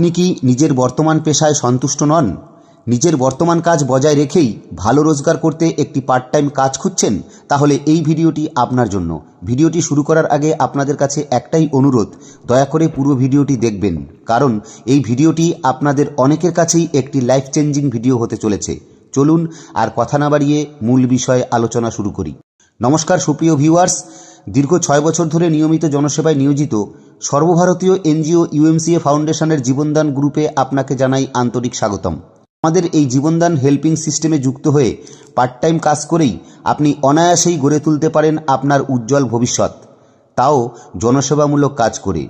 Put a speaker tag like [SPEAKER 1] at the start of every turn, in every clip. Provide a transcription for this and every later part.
[SPEAKER 1] আপনি কি নিজের বর্তমান পেশায় সন্তুষ্ট নন? নিজের বর্তমান কাজ বজায় রেখেই ভালো রোজগার করতে একটি পার্ট টাইম কাজ খুঁজছেন? তাহলে এই ভিডিওটি আপনার জন্য। ভিডিওটি শুরু করার আগে আপনাদের কাছে একটাই অনুরোধ, দয়া করে পুরো ভিডিওটি দেখবেন। কারণ এই ভিডিওটি আপনাদের অনেকের কাছেই একটি লাইফ চেঞ্জিং ভিডিও হতে চলেছে। চলুন আর কথা না বাড়িয়ে মূল বিষয়ে আলোচনা শুরু করি। নমস্কার সুপ্রিয় ভিউয়ার্স দীর্ঘ ছয় বছর ধরে নিয়মিত জনসেবায় নিয়োজিত সর্বভারতীয় এনজিও ইউএমসিএ ফাউন্ডেশনের জীবনদান গ্রুপে আপনাকে জানাই আন্তরিক স্বাগতম। আমাদের এই জীবনদান হেল্পিং সিস্টেমে যুক্ত হয়ে পার্ট টাইম কাজ করেই আপনি অনায়াসেই গড়ে তুলতে পারেন আপনার উজ্জ্বল ভবিষ্যৎ। তাও জনসেবামূলক কাজ করে।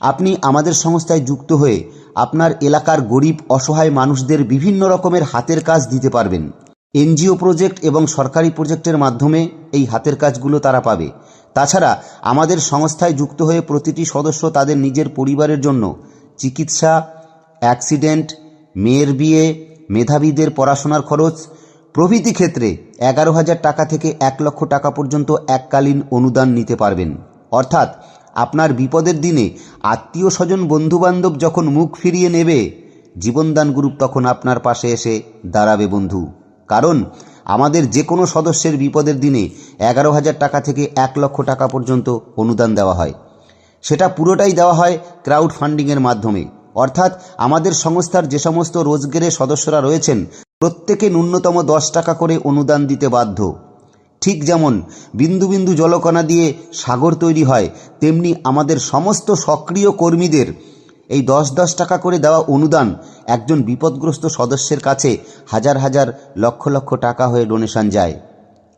[SPEAKER 1] আপনি আমাদের সংস্থায় যুক্ত হয়ে আপনার এলাকার গরিব, অসহায় মানুষদের বিভিন্ন রকমের হাতের কাজ দিতে পারবেন। এনজিও প্রজেক্ট এবং সরকারি প্রজেক্টের মাধ্যমে এই হাতের কাজগুলো তারা পাবে। তাছাড়া আমাদের সংস্থায় যুক্ত হয়ে প্রতিটি সদস্য তাদের নিজের পরিবারের জন্য চিকিৎসা, অ্যাক্সিডেন্ট, মেয়ের বিয়ে, মেধাবীদের পড়াশোনার খরচ, প্রভৃতি ক্ষেত্রে এগারো হাজার টাকা থেকে এক লক্ষ টাকা পর্যন্ত এককালীন অনুদান নিতে পারবেন। অর্থাৎ আপনার বিপদের দিনে আত্মীয় স্বজন বন্ধুবান্ধব যখন মুখ ফিরিয়ে নেবে, জীবনদান গ্রুপ তখন আপনার পাশে এসে দাঁড়াবে বন্ধু। কারণ আমাদের যে কোনো সদস্যের বিপদের দিনে এগারো হাজার টাকা থেকে এক লক্ষ টাকা পর্যন্ত অনুদান দেওয়া হয়। সেটা পুরোটাই দেওয়া হয় ক্রাউড ফান্ডিংয়ের মাধ্যমে। অর্থাৎ আমাদের সংস্থার যে সমস্ত রোজগারের সদস্যরা রয়েছেন, প্রত্যেকে ন্যূনতম দশ টাকা করে অনুদান দিতে বাধ্য। ঠিক যেমন বিন্দু বিন্দু জলকণা দিয়ে সাগর তৈরি হয়, তেমনি আমাদের সমস্ত সক্রিয় কর্মীদের এই দশ দশ টাকা করে দেওয়া অনুদান একজন বিপদগ্রস্ত সদস্যের কাছে হাজার হাজার লক্ষ লক্ষ টাকা হয়ে ডোনেশন যায়।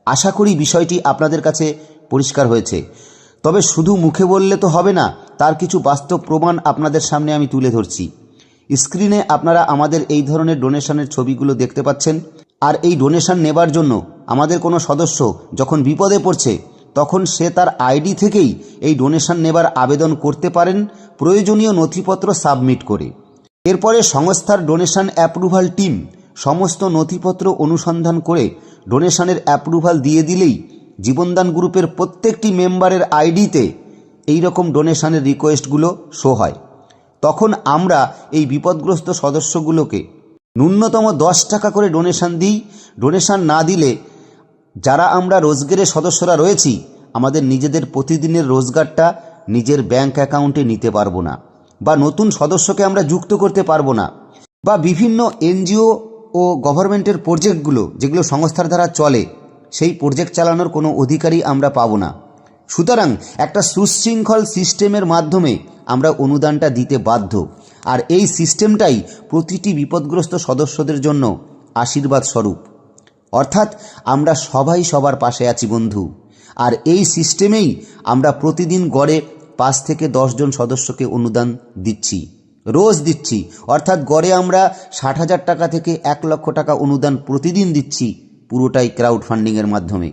[SPEAKER 1] আশা করি বিষয়টি আপনাদের কাছে পরিষ্কার হয়েছে। তবে শুধু মুখে বললে তো হবে না, তার কিছু বাস্তব প্রমাণ আপনাদের সামনে আমি তুলে ধরছি। স্ক্রিনে আপনারা আমাদের এই ধরনের ডোনেশনের ছবিগুলো দেখতে পাচ্ছেন। আর এই ডোনেশন নেবার জন্য আমাদের কোনো সদস্য যখন বিপদে পড়ছে তখন সে তার আইডি থেকেই এই ডোনেশন নেবার আবেদন করতে পারেন, প্রয়োজনীয় নথিপত্র সাবমিট করে। এরপরে সংস্থার ডোনেশন অ্যাপ্রুভাল টিম সমস্ত নথিপত্র অনুসন্ধান করে ডোনেশনের অ্যাপ্রুভাল দিয়ে দিলেই জীবনদান গ্রুপের প্রত্যেকটি মেম্বারের আইডিতে এই রকম ডোনেশনের রিকোয়েস্টগুলো শো হয়। তখন আমরা এই বিপদগ্রস্ত সদস্যগুলোকে ন্যূনতম দশ টাকা করে ডোনেশন দিই। ডোনেশন না দিলে যারা আমরা রোজগারের সদস্যরা রয়েছি, আমাদের নিজেদের প্রতিদিনের রোজগারটা নিজের ব্যাংক অ্যাকাউন্টে নিতে পারব না বা নতুন সদস্যকে আমরা যুক্ত করতে পারব না বা বিভিন্ন এনজিও ও গভর্নমেন্টের প্রজেক্টগুলো, যেগুলো সংস্থার দ্বারা চলে, সেই প্রজেক্ট চালানোর কোনো অধিকারই আমরা পাবো না। সুতরাং একটা সুশৃঙ্খল সিস্টেমের মাধ্যমে আমরা অনুদানটা দিতে বাধ্য। আর এই সিস্টেমটাই প্রতিটি বিপদগ্রস্ত সদস্যদের জন্য আশীর্বাদ স্বরূপ অর্থাৎ আমরা সবাই সবার পাশে আছি বন্ধু। আর এই সিস্টেমেই আমরা প্রতিদিন গড়ে পাঁচ থেকে জন সদস্যকে অনুদান দিচ্ছি। রোজ দিচ্ছি। অর্থাৎ গড়ে আমরা ষাট হাজার টাকা থেকে এক লক্ষ টাকা অনুদান প্রতিদিন দিচ্ছি পুরোটাই ক্রাউড ফান্ডিংয়ের মাধ্যমে।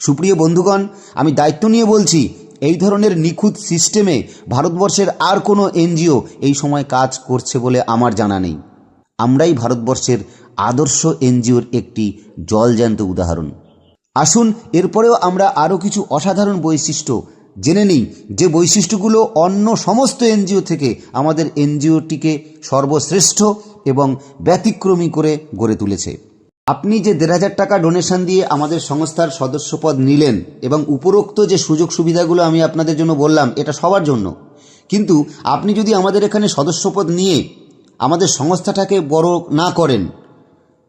[SPEAKER 1] সুপ্রিয় বন্ধুগণ, আমি দায়িত্ব নিয়ে বলছি, এই ধরনের নিখুঁত সিস্টেমে ভারতবর্ষের আর কোনো এনজিও এই সময় কাজ করছে বলে আমার জানা নেই। আমরাই ভারতবর্ষের আদর্শ এনজিওর একটি জলজ্যান্ত উদাহরণ। আসুন, এরপরেও আমরা আরও কিছু অসাধারণ বৈশিষ্ট্য জেনে নিই, যে বৈশিষ্ট্যগুলো অন্য সমস্ত এনজিও থেকে আমাদের এনজিওটিকে সর্বশ্রেষ্ঠ এবং ব্যতিক্রমী করে গড়ে তুলেছে। আপনি যে দেড় হাজার টাকা ডোনেশন দিয়ে আমাদের সংস্থার সদস্যপদ নিলেন এবং উপরোক্ত যে সুযোগ সুবিধাগুলো আমি আপনাদের জন্য বললাম, এটা সবার জন্য। কিন্তু আপনি যদি আমাদের এখানে সদস্যপদ নিয়ে আমাদের সংস্থাটাকে বড় না করেন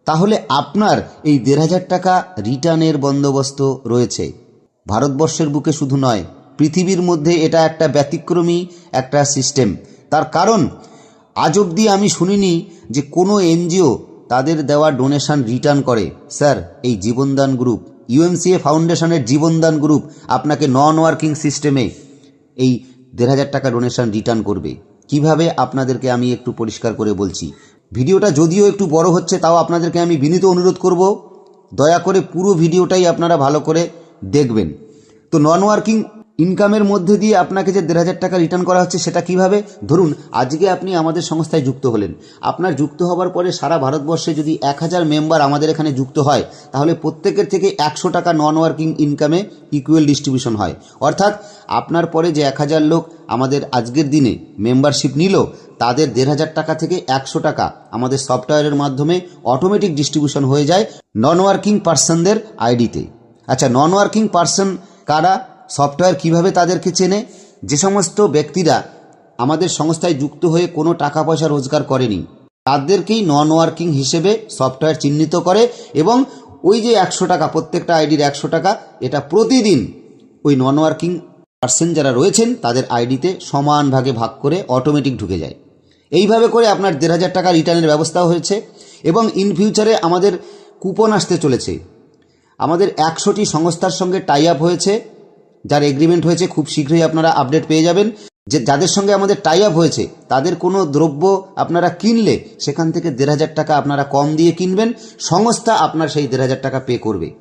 [SPEAKER 1] তাহলে আপনার এই দেড় হাজার টাকা রিটার্নের বন্দোবস্ত রয়েছে। ভারতবর্ষের বুকে শুধু নয়, পৃথিবীর মধ্যে এটা একটা ব্যতিক্রমী একটা সিস্টেম। তার কারণ, আজ অবধি আমি শুনিনি যে কোনো এনজিও তাদের দেওয়া ডোনেশন রিটার্ন করে। স্যার, এই জীবনদান গ্রুপ, ইউএমসিএ ফাউন্ডেশনের জীবনদান গ্রুপ আপনাকে নন ওয়ার্কিং সিস্টেমে এই দেড় হাজার টাকা ডোনেশন রিটার্ন করবে। কীভাবে আপনাদেরকে আমি একটু পরিষ্কার করে বলছি। ভিডিওটা যদিও একটু বড় হচ্ছে, তাও আপনাদেরকে আমি বিনীত অনুরোধ করব, দয়া করে পুরো ভিডিওটাই আপনারা ভালো করে দেখবেন। তো নন ওয়ার্কিং ইনকামের মধ্যে দিয়ে আপনাকে যে দেড় হাজার টাকা রিটার্ন করা হচ্ছে, সেটা কীভাবে? ধরুন, আজকে আপনি আমাদের সংস্থায় যুক্ত হলেন। আপনার যুক্ত হওয়ার পরে সারা ভারতবর্ষে যদি এক হাজার মেম্বার আমাদের এখানে যুক্ত হয়, তাহলে প্রত্যেকের থেকে একশো টাকা নন ওয়ার্কিং ইনকামে ইকুয়াল ডিস্ট্রিবিউশন হয়। অর্থাৎ, আপনার পরে যে এক হাজার লোক আমাদের আজকের দিনে মেম্বারশিপ নিল, তাদের দেড় হাজার টাকা থেকে একশো টাকা আমাদের সফটওয়্যারের মাধ্যমে অটোমেটিক ডিস্ট্রিবিউশন হয়ে যায় নন ওয়ার্কিং পার্সনদের আইডিতে আচ্ছা নন ওয়ার্কিং পার্সন কারা? সফটওয়্যার কীভাবে তাদেরকে চেনে? যে সমস্ত ব্যক্তিরা আমাদের সংস্থায় যুক্ত হয়ে কোনো টাকা পয়সা রোজগার করেনি, তাদেরকেই নন ওয়ার্কিং হিসেবে সফটওয়্যার চিহ্নিত করে এবং ওই যে একশো টাকা, প্রত্যেকটা আইডির একশো টাকা, এটা প্রতিদিন ওই নন ওয়ার্কিং পার্সন যারা রয়েছেন, তাদের আইডিতে সমান ভাগে ভাগ করে অটোমেটিক ঢুকে যায়। এইভাবে করে আপনার দেড় হাজার টাকা রিটার্নের ব্যবস্থা হয়েছে এবং ইন ফিউচারে আমাদের কুপন আসতে চলেছে। আমাদের একশোটি সংস্থার সঙ্গে টাই আপ হয়েছে। যার এগ্রিমেন্ট হয়েছে, খুব শীঘ্রই আপনারা আপডেট পেয়ে যাবেন। যে, যাদের সঙ্গে আমাদের টাই আপ হয়েছে, তাদের কোনো দ্রব্য আপনারা কিনলে সেখান থেকে দেড় হাজার টাকা আপনারা কম দিয়ে কিনবেন, সংস্থা আপনার সেই দেড় হাজার টাকা পে করবে।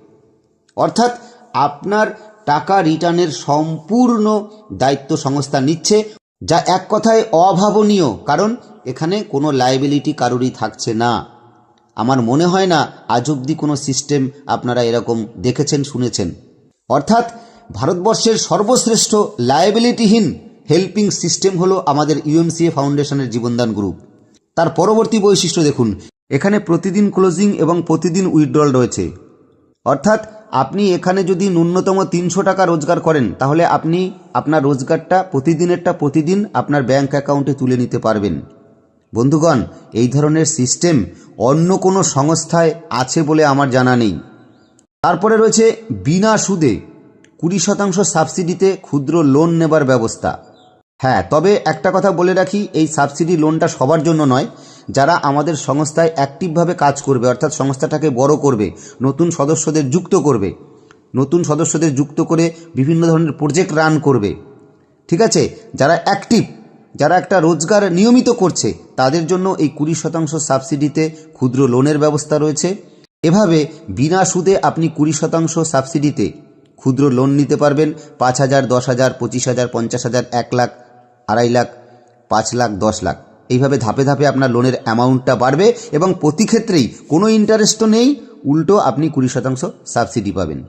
[SPEAKER 1] অর্থাৎ, আপনার টাকা রিটার্নের সম্পূর্ণ দায়িত্ব সংস্থা নিচ্ছে, যা এক কথায় অভাবনীয়, কারণ এখানে কোনো লাইবিলিটি কারোরই থাকছে না। আমার মনে হয় না, আজ অবধি কোনো সিস্টেম আপনারা এরকম দেখেছেন, শুনেছেন। অর্থাৎ ভারতবর্ষের সর্বশ্রেষ্ঠ লায়াবিলিটিহীন হেল্পিং সিস্টেম হলো আমাদের ইউএমসিএ ফাউন্ডেশনের জীবনদান গ্রুপ তার পরবর্তী বৈশিষ্ট্য দেখুন, এখানে প্রতিদিন ক্লোজিং এবং প্রতিদিন উইথড্রল রয়েছে। অর্থাৎ আপনি এখানে যদি ন্যূনতম তিনশো টাকা রোজগার করেন, তাহলে আপনি আপনার রোজগারটা প্রতিদিনেরটা প্রতিদিন আপনার ব্যাংক অ্যাকাউন্টে তুলে নিতে পারবেন। বন্ধুগণ, এই ধরনের সিস্টেম অন্য কোনো সংস্থায় আছে বলে আমার জানা নেই। তারপরে রয়েছে বিনা সুদে কুড়ি শতাংশ সাবসিডিতে ক্ষুদ্র লোন নেবার ব্যবস্থা। হ্যাঁ তবে একটা কথা বলে রাখি, এই সাবসিডি লোনটা সবার জন্য নয়, যারা আমাদের সংস্থায় অ্যাক্টিভভাবে কাজ করবে, অর্থাৎ সংস্থাটাকে বড় করবে, নতুন সদস্যদের যুক্ত করবে, নতুন সদস্যদের যুক্ত করে বিভিন্ন ধরনের প্রজেক্ট রান করবে, ঠিক আছে? যারা অ্যাক্টিভ যারা একটা রোজগার নিয়মিত করছে, তাদের জন্য এই কুড়ি শতাংশ সাবসিডিতে ক্ষুদ্র লোনের ব্যবস্থা রয়েছে। এভাবে বিনা সুদে আপনি কুড়ি শতাংশ সাবসিডিতে ক্ষুদ্র লোন নিতে পারবেন। পাঁচ হাজার, দশ হাজার, পঁচিশ হাজার, পঞ্চাশ হাজার, এক লাখ, আড়াই লাখ, পাঁচ লাখ, দশ লাখ। এইভাবে ধাপে ধাপে আপনার লোনের অ্যামাউন্টটা বাড়বে এবং প্রতি ক্ষেত্রেই কোনো ইন্টারেস্টও নেই, উল্টো আপনি কুড়ি শতাংশ সাবসিডি পাবেন।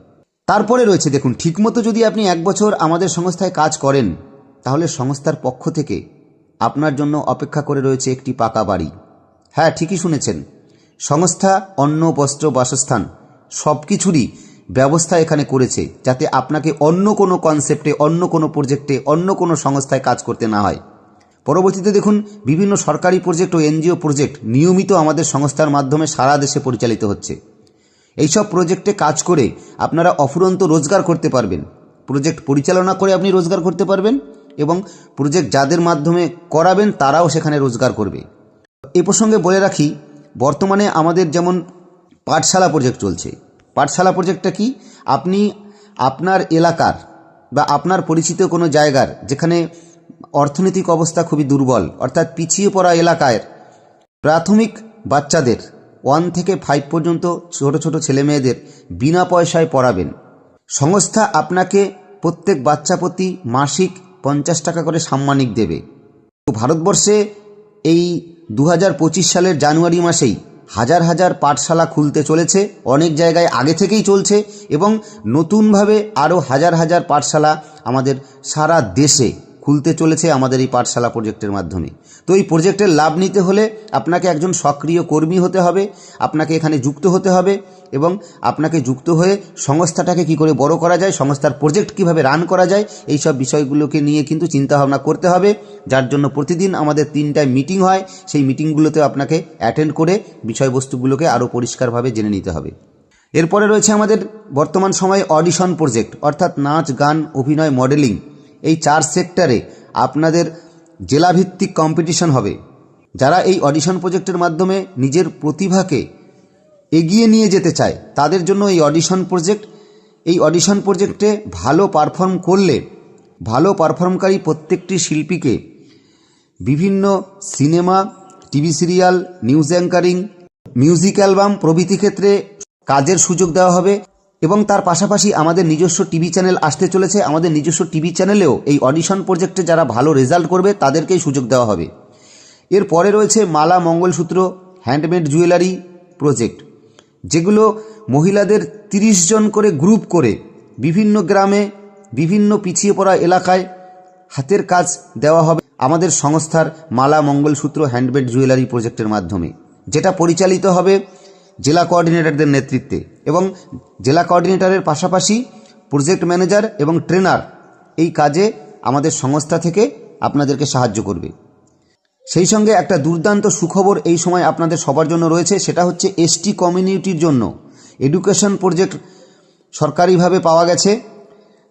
[SPEAKER 1] তারপরে রয়েছে দেখুন, ঠিকমতো যদি আপনি এক বছর আমাদের সংস্থায় কাজ করেন, তাহলে সংস্থার পক্ষ থেকে আপনার জন্য অপেক্ষা করে রয়েছে একটি পাকা বাড়ি। হ্যাঁ ঠিকই শুনেছেন। সংস্থা, অন্ন, বস্ত্র, বাসস্থান সব কিছুরই ব্যবস্থা এখানে করেছে যাতে আপনাকে অন্য কোনো কনসেপ্টে অন্য কোনো প্রজেক্টে অন্য কোনো সংস্থায় কাজ করতে না হয়। পরবর্তীতে দেখুন, বিভিন্ন সরকারি প্রজেক্ট ও এনজিও প্রজেক্ট নিয়মিত আমাদের সংস্থার মাধ্যমে সারা দেশে পরিচালিত হচ্ছে। এইসব প্রজেক্টে কাজ করে আপনারা অফুরন্ত রোজগার করতে পারবেন। প্রজেক্ট পরিচালনা করে আপনি রোজগার করতে পারবেন এবং প্রজেক্ট যাদের মাধ্যমে করাবেন তারাও সেখানে রোজগার করবে। এ প্রসঙ্গে বলে রাখি, বর্তমানে আমাদের যেমন পাঠশালা প্রজেক্ট চলছে পাঠশালা প্রজেক্টটা কি? আপনি আপনার এলাকার বা আপনার পরিচিত কোনো জায়গার যেখানে অর্থনৈতিক অবস্থা খুবই দুর্বল, অর্থাৎ পিছিয়ে পড়া এলাকায় প্রাথমিক বাচ্চাদের ওয়ান থেকে ফাইভ পর্যন্ত ছোট ছোট ছেলেমেয়েদের বিনা পয়সায় পড়াবেন। সংস্থা আপনাকে প্রত্যেক বাচ্চা প্রতি মাসিক পঞ্চাশ টাকা করে সাম্মানিক দেবে। তো ভারতবর্ষে এই দু হাজার পঁচিশ সালের জানুয়ারি মাসেই হাজার হাজার পাঠশালা খুলতে চলেছে, অনেক জায়গায় আগে থেকেই চলছে এবং নতুনভাবে আরও হাজার হাজার পাঠশালা আমাদের সারা দেশে খুলতে চলেছে আমাদের এই পাঠশালা প্রজেক্টের মাধ্যমে। তো এই প্রজেক্টের লাভ নিতে হলে আপনাকে একজন সক্রিয় কর্মী হতে হবে, আপনাকে এখানে যুক্ত হতে হবে এবং আপনাকে যুক্ত হয়ে সংস্থাটাকে কি করে বড় করা যায়, সংস্থার প্রজেক্ট কীভাবে রান করা যায়, এই সব বিষয়গুলোকে নিয়ে কিন্তু চিন্তাভাবনা করতে হবে। যার জন্য প্রতিদিন আমাদের তিনটায় মিটিং হয়। সেই মিটিংগুলোতে আপনাকে অ্যাটেন্ড করে বিষয়বস্তুগুলোকে আরও পরিষ্কারভাবে জেনে নিতে হবে। এরপরে রয়েছে আমাদের বর্তমান সময়ে অডিশন প্রজেক্ট অর্থাৎ নাচ, গান, অভিনয় মডেলিং এই চার সেক্টরে আপনাদের জেলাভিত্তিক কম্পিটিশন হবে। যারা এই অডিশন প্রজেক্টের মাধ্যমে নিজের প্রতিভাকে এগিয়ে নিয়ে যেতে চায়। তাদের জন্য এই অডিশন প্রজেক্ট এই অডিশন প্রজেক্টে ভালো পারফর্ম করলে, ভালো পারফর্মকারী প্রত্যেকটি শিল্পীকে বিভিন্ন cinema, TV serial news anchoring music album প্রভৃতি ক্ষেত্রে কাজের সুযোগ দেওয়া হবে এবং তার পাশাপাশি আমাদের নিজস্ব টিভি চ্যানেল আসতে চলেছে। আমাদের নিজস্ব টিভি চ্যানেলেও এই অডিশন প্রজেক্টে যারা ভালো রেজাল্ট করবে, তাদেরকেই সুযোগ দেওয়া হবে। এর পরে রয়েছে মালা মঙ্গলসূত্র হ্যান্ডমেড জুয়েলারি প্রজেক্ট যেগুলো মহিলাদের তিরিশ জন করে গ্রুপ করে বিভিন্ন গ্রামে, বিভিন্ন পিছিয়ে পড়া এলাকায় হাতের কাজ দেওয়া হবে। আমাদের সংস্থার মালা মঙ্গলসূত্র হ্যান্ডমেড জুয়েলারি প্রজেক্টের মাধ্যমে, যেটা পরিচালিত হবে জেলা কোঅর্ডিনেটরদের নেতৃত্বে এবং জেলা কোঅর্ডিনেটরের পাশাপাশি প্রজেক্ট ম্যানেজার এবং ট্রেনার এই কাজে আমাদের সংস্থা থেকে আপনাদেরকে সাহায্য করবে। সেই সঙ্গে একটা দুর্দান্ত সুখবর এই সময় আপনাদের সবার জন্য রয়েছে, সেটা হচ্ছে এসটি কমিউনিটির জন্য। এডুকেশন প্রজেক্ট সরকারিভাবে পাওয়া গেছে,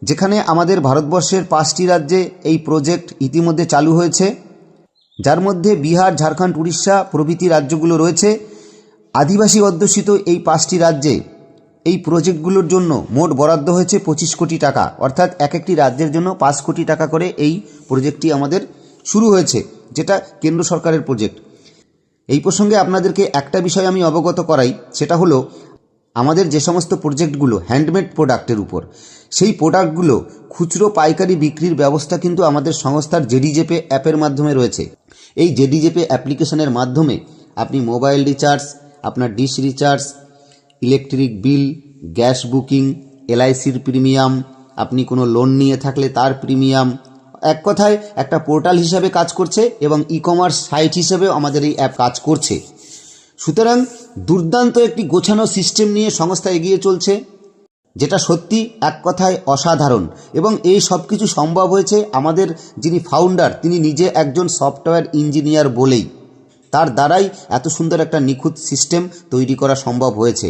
[SPEAKER 1] যেখানে আমাদের ভারতবর্ষের পাঁচটি রাজ্যে এই প্রজেক্ট ইতিমধ্যে চালু হয়েছে। যার মধ্যে বিহার, ঝাড়খণ্ড, উড়িষ্যা প্রভৃতি রাজ্যগুলো রয়েছে। আদিবাসী অধ্যুষিত এই পাঁচটি রাজ্যে এই প্রজেক্টগুলোর জন্য মোট বরাদ্দ হয়েছে পঁচিশ কোটি টাকা। অর্থাৎ এক একটি রাজ্যের জন্য পাঁচ কোটি টাকা করে এই প্রজেক্টটি আমাদের শুরু হয়েছে, যেটা কেন্দ্র সরকারের প্রজেক্ট এই প্রসঙ্গে আপনাদেরকে একটা বিষয় আমি অবগত করাই, সেটা হলো আমাদের যে সমস্ত প্রজেক্টগুলো হ্যান্ডমেড প্রোডাক্টের উপর, সেই প্রোডাক্টগুলো খুচরো পাইকারি বিক্রির ব্যবস্থা কিন্তু আমাদের সংস্থার জেডিজেপে অ্যাপের মাধ্যমে রয়েছে। এই জেডিজেপে অ্যাপ্লিকেশনের মাধ্যমে আপনি মোবাইল রিচার্জ, আপনার dish recharge, electric bill, gas booking, এলআইসির premium, আপনি কোনো লোন নিয়ে থাকলে তার প্রিমিয়াম এক কথায় একটা পোর্টাল হিসাবে কাজ করছে এবং ই কমার্স সাইট হিসেবেও আমাদের এই অ্যাপ কাজ করছে। সুতরাং দুর্দান্ত একটি গোছানো সিস্টেম নিয়ে সংস্থা এগিয়ে চলছে, যেটা সত্যি এক কথায় অসাধারণ এবং এই সব কিছু সম্ভব হয়েছে আমাদের যিনি ফাউন্ডার তিনি নিজে একজন সফটওয়্যার ইঞ্জিনিয়ার বলেই। তার দ্বারাই এত সুন্দর একটা নিখুঁত সিস্টেম তৈরি করা সম্ভব হয়েছে।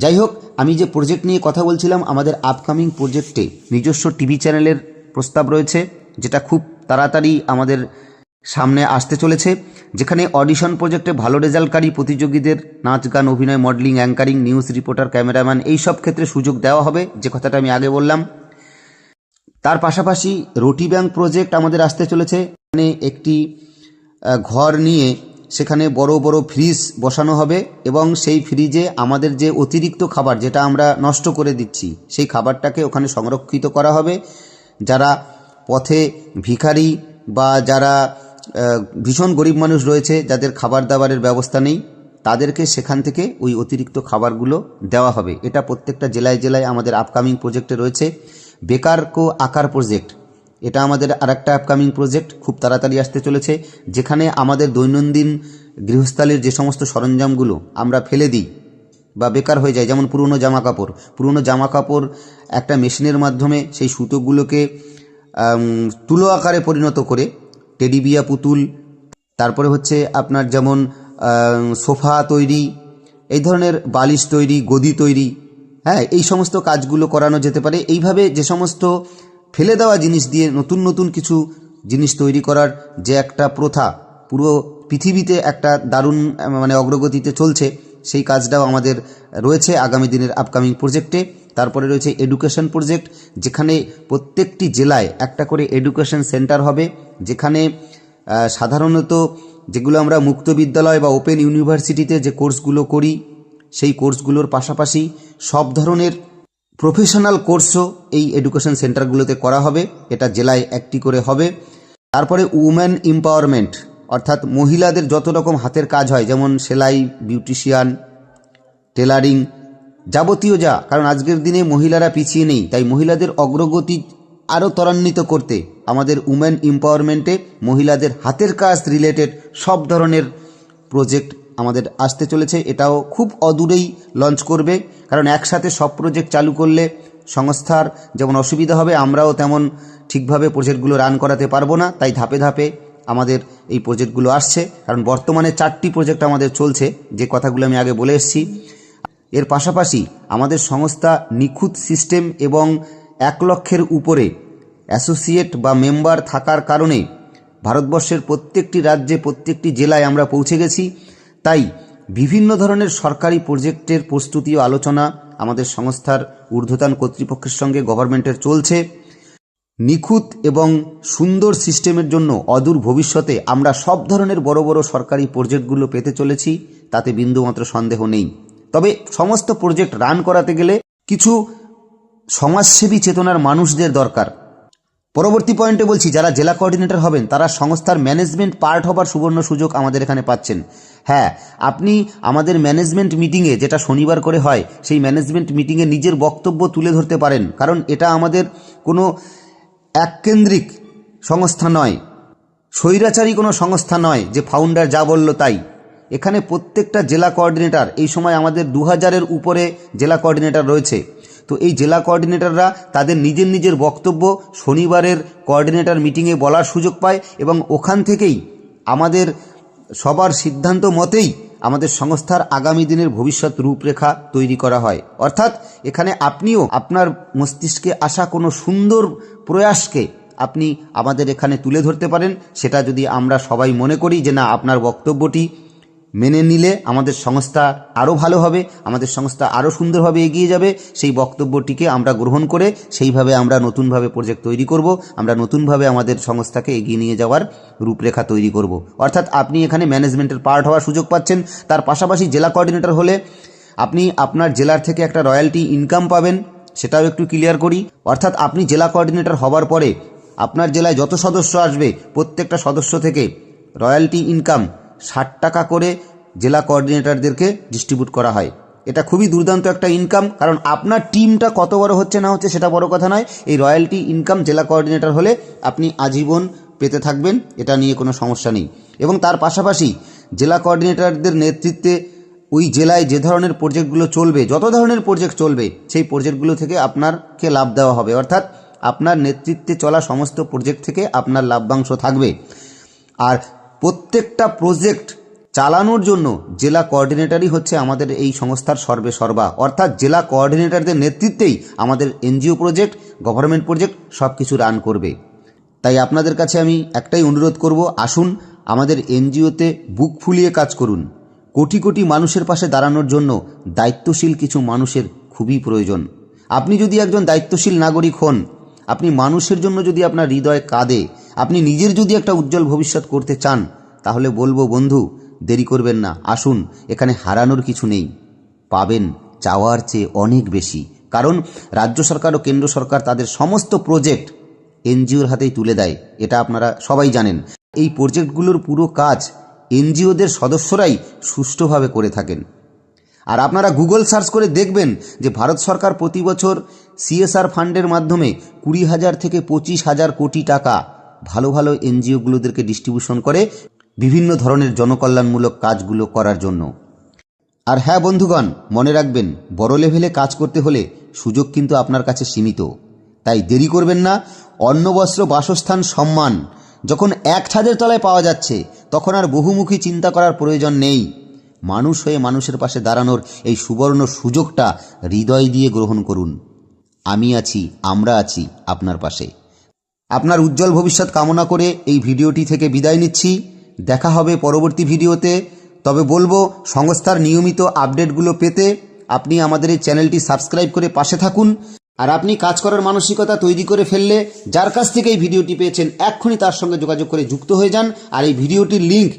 [SPEAKER 1] যাই হোক, আমি যে প্রজেক্ট নিয়ে কথা বলছিলাম, আমাদের আপকামিং প্রজেক্টে নিজস্ব টিভি চ্যানেলের প্রস্তাব রয়েছে। যেটা খুব তাড়াতাড়ি আমাদের সামনে আসতে চলেছে, যেখানে অডিশন প্রজেক্টে ভালো রেজাল্টকারী প্রতিযোগীদের নাচ, গান, অভিনয়, modelling, anchoring, news reporter, cameraman এই সব ক্ষেত্রে সুযোগ দেওয়া হবে, যে কথাটা আমি আগে বললাম। তার পাশাপাশি রুটি ব্যাংক প্রজেক্ট আমাদের আসতে চলেছে, এখানে একটি ঘর নিয়ে সেখানে বড় বড় ফ্রিজ বসানো হবে এবং সেই ফ্রিজে আমাদের যে অতিরিক্ত খাবার যেটা আমরা নষ্ট করে দিচ্ছি, সেই খাবারটাকে ওখানে সংরক্ষিত করা হবে। যারা পথে ভিখারি বা যারা ভীষণ গরিব মানুষ রয়েছে, যাদের খাবার দাবারের ব্যবস্থা নেই, তাদেরকে সেখান থেকে ওই অতিরিক্ত খাবারগুলো দেওয়া হবে। এটা প্রত্যেকটা জেলায় জেলায় আমাদের আপকামিং প্রজেক্টে রয়েছে। বেকার কো আকার প্রজেক্ট এটা আমাদের আরেকটা আপকামিং প্রজেক্ট খুব তাড়াতাড়ি আসতে চলেছে। যেখানে আমাদের দৈনন্দিন গৃহস্থালির যে সমস্ত সরঞ্জামগুলো আমরা ফেলে দিই বা বেকার হয়ে যায়, যেমন পুরনো জামা কাপড় পুরনো জামা কাপড় একটা মেশিনের মাধ্যমে সেই সুতোগুলোকে তুলো আকারে পরিণত করে টেডিবিয়া পুতুল, তারপরে হচ্ছে আপনার যেমন সোফা তৈরি, এই ধরনের বালিশ তৈরি, গদি তৈরি হ্যাঁ এই সমস্ত কাজগুলো করানো যেতে পারে। এইভাবে যে সমস্ত ফেলে দেওয়া জিনিস দিয়ে নতুন নতুন কিছু জিনিস তৈরি করার যে একটা প্রথা, পুরো পৃথিবীতে একটা দারুণ মানে অগ্রগতিতে চলছে, সেই কাজটাও আমাদের রয়েছে আগামী দিনের আপকামিং প্রজেক্টে তারপরে রয়েছে এডুকেশন প্রজেক্ট, যেখানে প্রত্যেকটি জেলায় একটা করে এডুকেশন সেন্টার হবে, যেখানে সাধারণত যেগুলো আমরা মুক্ত বিদ্যালয় বা ওপেন ইউনিভার্সিটিতে যে কোর্সগুলো করি, সেই কোর্সগুলোর পাশাপাশি সব ধরনের প্রফেশনাল কোর্সও এই এডুকেশন সেন্টারগুলোতে করা হবে, এটা জেলায় একটি করে হবে। তারপরে উমেন এম্পাওয়ারমেন্ট, অর্থাৎ মহিলাদের যত রকম হাতের কাজ হয়, যেমন সেলাই, বিউটিশিয়ান, টেলারিং যাবতীয় যা, কারণ আজকের দিনে মহিলারা পিছিয়ে নেই, তাই মহিলাদের অগ্রগতি আরও ত্বরান্বিত করতে আমাদের উমেন এম্পাওয়ারমেন্টে মহিলাদের হাতের কাজ রিলেটেড সব ধরনের প্রজেক্ট আমাদের আসতে চলেছে। এটাও খুব অদূরেই লঞ্চ করবে, কারণ একসাথে সব প্রজেক্ট চালু করলে সংস্থার যেমন অসুবিধা হবে, আমরাও তেমন ঠিকভাবে প্রজেক্টগুলো রান করাতে পারব না, তাই ধাপে ধাপে আমাদের এই প্রজেক্টগুলো আসছে। কারণ বর্তমানে চারটি প্রজেক্ট আমাদের চলছে, যে কথাগুলো আমি আগে বলে এসেছি। এর পাশাপাশি আমাদের সংস্থা নিখুঁত সিস্টেম এবং এক লক্ষের উপরে অ্যাসোসিয়েট বা মেম্বার থাকার কারণে ভারতবর্ষের প্রত্যেকটি রাজ্যে প্রত্যেকটি জেলায় আমরা পৌঁছে গেছি। তাই বিভিন্ন ধরনের সরকারি প্রজেক্টের প্রস্তুতি ও আলোচনা আমাদের সংস্থার ঊর্ধ্বতন কর্তৃপক্ষের সঙ্গে গভর্নমেন্টের চলছে। নিখুঁত এবং সুন্দর সিস্টেমের জন্য অদূর ভবিষ্যতে আমরা সব ধরনের বড় বড় সরকারি প্রজেক্টগুলো পেতে চলেছি, তাতে বিন্দুমাত্র সন্দেহ নেই। তবে সমস্ত প্রজেক্ট রান করাতে গেলে কিছু সমাজসেবী চেতনার মানুষদের দরকার। পরবর্তী পয়েন্টে বলছি, যারা জেলা কোঅর্ডিনেটর হবেন, তারা সংস্থার ম্যানেজমেন্ট পার্ট হবার সুবর্ণ সুযোগ আমাদের এখানে পাচ্ছেন। হ্যাঁ আপনি আমাদের ম্যানেজমেন্ট মিটিংয়ে যেটা শনিবার করে হয়, সেই ম্যানেজমেন্ট মিটিংয়ে নিজের বক্তব্য তুলে ধরতে পারেন। কারণ এটা আমাদের কোনো এককেন্দ্রিক সংস্থা নয়। স্বৈরাচারী কোনো সংস্থা নয় যে ফাউন্ডার যা বলল তাই। এখানে প্রত্যেকটা জেলা কোঅর্ডিনেটর এই সময় আমাদের দু হাজারের উপরে জেলা কোঅর্ডিনেটর রয়েছে। তো এই জেলা কোঅর্ডিনেটররা তাদের নিজের নিজের বক্তব্য শনিবারের কোঅর্ডিনেটর মিটিংয়ে বলার সুযোগ পায় এবং ওখান থেকেই আমাদের সবার সিদ্ধান্ত মতেই আমাদের সংস্থার আগামী দিনের ভবিষ্যৎ রূপরেখা তৈরি করা হয়। অর্থাৎ এখানে আপনিও আপনার মস্তিষ্কে আসা কোনো সুন্দর প্রয়াসকে আপনি আমাদের এখানে তুলে ধরতে পারেন, সেটা যদি আমরা সবাই মনে করি যে না, আপনার বক্তব্যটি মেনে নিলে আমাদের সংস্থা আরও ভালো হবে, আমাদের সংস্থা আরও সুন্দরভাবে এগিয়ে যাবে। সেই বক্তব্যটিকে আমরা গ্রহণ করে সেইভাবে আমরা নতুনভাবে প্রজেক্ট তৈরি করব, আমরা নতুনভাবে আমাদের সংস্থাকে এগিয়ে নিয়ে যাওয়ার রূপরেখা তৈরি করব। অর্থাৎ আপনি এখানে ম্যানেজমেন্টের পার্ট হওয়ার সুযোগ পাচ্ছেন। তার পাশাপাশি জেলা কোঅর্ডিনেটর হলে আপনি আপনার জেলার থেকে একটা রয়্যালটি ইনকাম পাবেন, সেটাও একটু ক্লিয়ার করি। অর্থাৎ আপনি জেলা কোঅর্ডিনেটর হবার পরে আপনার জেলায় যত সদস্য আসবে, প্রত্যেকটা সদস্য থেকে রয়্যালটি ইনকাম ষাট টাকা করে জেলা কোঅর্ডিনেটরদেরকে ডিস্ট্রিবিউট করা হয়। এটা খুবই দুর্দান্ত একটা ইনকাম কারণ আপনার টিমটা কত বড় হচ্ছে না হচ্ছে সেটা বড় কথা নয়। এই রয়্যালটি ইনকাম জেলা কোঅর্ডিনেটর হলে আপনি আজীবন পেতে থাকবেন, এটা নিয়ে কোনো সমস্যা নেই। এবং তার পাশাপাশি জেলা কোঅর্ডিনেটরদের নেতৃত্বে ওই জেলায় যে ধরনের প্রজেক্টগুলো চলবে, যত ধরনের প্রজেক্ট চলবে, সেই প্রজেক্টগুলো থেকে আপনারকে লাভ দেওয়া হবে। অর্থাৎ আপনার নেতৃত্বে চলা সমস্ত প্রজেক্ট থেকে আপনার লাভ্যাংশ থাকবে। আর প্রত্যেকটা প্রজেক্ট চালানোর জন্য জেলা কোঅর্ডিনেটরই হচ্ছে আমাদের এই সংস্থার সর্বে সর্বা। অর্থাৎ জেলা কোঅর্ডিনেটরদের নেতৃত্বেই আমাদের এনজিও প্রজেক্ট গভর্নমেন্ট প্রজেক্ট সব কিছু রান করবে। তাই আপনাদের কাছে আমি একটাই অনুরোধ করব, আসুন আমাদের এনজিওতে বুক ফুলিয়ে কাজ করুন। কোটি কোটি মানুষের পাশে দাঁড়ানোর জন্য দায়িত্বশীল কিছু মানুষের খুবই প্রয়োজন। আপনি যদি একজন দায়িত্বশীল নাগরিক হন, আপনি মানুষের জন্য যদি আপনার হৃদয় কাঁদে আপনি নিজের যদি একটা উজ্জ্বল ভবিষ্যৎ করতে চান, তাহলে বলব, বন্ধু, দেরি করবেন না, আসুন, এখানে হারানোর কিছু নেই। পাবেন, চাওয়ার চেয়ে অনেক বেশি। কারণ, রাজ্য সরকার ও কেন্দ্র সরকার তাদের সমস্ত প্রজেক্ট এনজিওর হাতেই তুলে দেয়, এটা আপনারা সবাই জানেন। এই প্রজেক্টগুলোর পুরো কাজ এনজিওদের সদস্যরাই সুষ্ঠুভাবে করে থাকেন। আর আপনারা গুগল সার্চ করে দেখবেন যে ভারত সরকার প্রতি বছর সিএসআর ফান্ডের মাধ্যমে কুড়ি হাজার থেকে পঁচিশ হাজার কোটি টাকা ভালো ভালো এনজিওগুলোদেরকে ডিস্ট্রিবিউশন করে বিভিন্ন ধরনের জনকল্যাণমূলক কাজগুলো করার জন্য। আর হ্যাঁ বন্ধুগণ, মনে রাখবেন, বড় লেভেলে কাজ করতে হলে সুযোগ কিন্তু আপনার কাছে সীমিত। তাই দেরি করবেন না, অন্ন, বস্ত্র, বাসস্থান সম্মান যখন এক ছাদের তলায় পাওয়া যাচ্ছে, তখন আর বহুমুখী চিন্তা করার প্রয়োজন নেই। মানুষ হয়ে মানুষের পাশে দাঁড়ানোর এই সুবর্ণ সুযোগটা হৃদয় দিয়ে গ্রহণ করুন। আমি আছি, আমরা আছি আপনার পাশে। আপনার উজ্জ্বল ভবিষ্যৎ কামনা করে এই ভিডিওটি থেকে বিদায় নিচ্ছি। দেখা হবে পরবর্তী ভিডিওতে। তবে বলব, সংস্থার নিয়মিত আপডেটগুলো পেতে আপনি আমাদের এই চ্যানেলটি সাবস্ক্রাইব করে পাশে থাকুন। আর আপনি কাজ করার মানসিকতা তৈরি করে ফেললে, যার কাছ থেকে এই ভিডিওটি পেয়েছেন, এক্ষুনি তার সঙ্গে যোগাযোগ করে যুক্ত হয়ে যান আর এই ভিডিওটির লিঙ্ক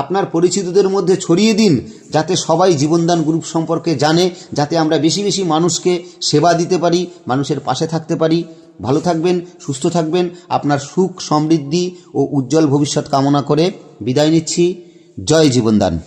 [SPEAKER 1] আপনার পরিচিতদের মধ্যে ছড়িয়ে দিন, যাতে সবাই জীবনদান গ্রুপ সম্পর্কে জানে, যাতে আমরা বেশি বেশি মানুষকে সেবা দিতে পারি, মানুষের পাশে থাকতে পারি। ভালো থাকবেন, সুস্থ থাকবেন, আপনার সুখ সমৃদ্ধি ও উজ্জ্বল ভবিষ্যৎ কামনা করে বিদায় নিচ্ছি। জয় জীবনদান।